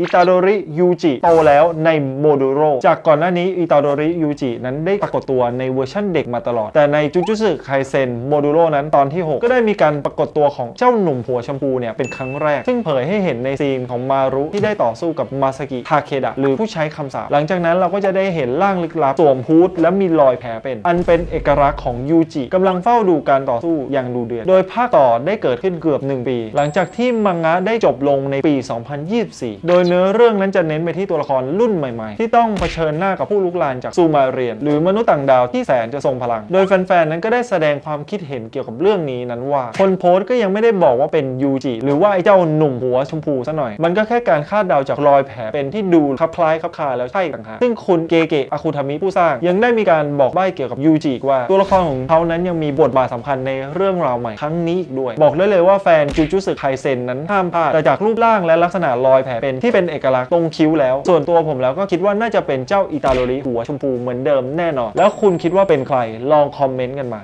อิตาโดริยูจิโตแล้วในโมดูโรจากก่อนหน้านี้อิตาโดริยูจินั้นได้ปรากฏตัวในเวอร์ชั่นเด็กมาตลอด แต่ในจูจูสึไคเซนโมดูโรนั้นตอนที่ 6 ก็ได้มีการปรากฏตัวของเจ้าหนุ่มหัวชมพูเนี่ยเป็นครั้งแรก ซึ่งเผยให้เห็นในซีนของมารุที่ได้ต่อสู้กับมาสกิทาเคดะหรือผู้ใช้คำสาปหลังจากนั้นเราก็จะได้เห็นร่างลึกลับสวมฮูดและมีรอยแผลเป็น อันเป็นเอกลักษณ์ของยูจิกำลังเฝ้าดูการต่อสู้อย่างดูเดือดโดยภาคต่อได้เกิดขึ้นเกือบ 1 ปี หลังจากที่มังงะได้จบลงในปี 2024 โดยเนื้อเรื่องนั้นจะเน้นไปที่ตัวละครรุ่นใหม่ๆ ที่ต้องเผชิญหน้ากับผู้ลุกลานจากซูมาเรียน หรือมนุษย์ต่างดาวที่แสนจะทรงพลัง โดยแฟนๆนั้นก็ได้แสดงความคิดเห็นเกี่ยวกับเรื่องนี้นั้นว่า คนโพสต์ก็ยังไม่ได้บอกว่าเป็นยูจิหรือว่าไอ้เจ้าหนุ่มหัวชมพูซะหน่อย มันก็แค่การคาดเดาจากรอยแผลเป็นที่ดูคลับคล้ายคลับคาแล้วใช่ต่างหากซึ่งคุณเกเกะอาคุทามิผู้สร้าง ยังได้มีการบอกใบ้เกี่ยวกับยูจิว่าตัวละครของเขานั้นยังมีบทบาทสำคัญในเรื่องราวใหม่ครั้งนี้อีกด้วย บอกได้เลยว่าแฟนจูจูสึไคเซนนั้นห้ามพลาดแต่จากรูปร่างและลักษณะรอยแผลเป็นที่เป็นเอกลักษณ์ตรงคิ้วแล้ว ส่วนตัวผมแล้วก็คิดว่าน่าจะเป็นเจ้าอิตาโรริหัวชมพูเหมือนเดิมแน่นอน แล้วคุณคิดว่าเป็นใครลองคอมเมนต์กันมา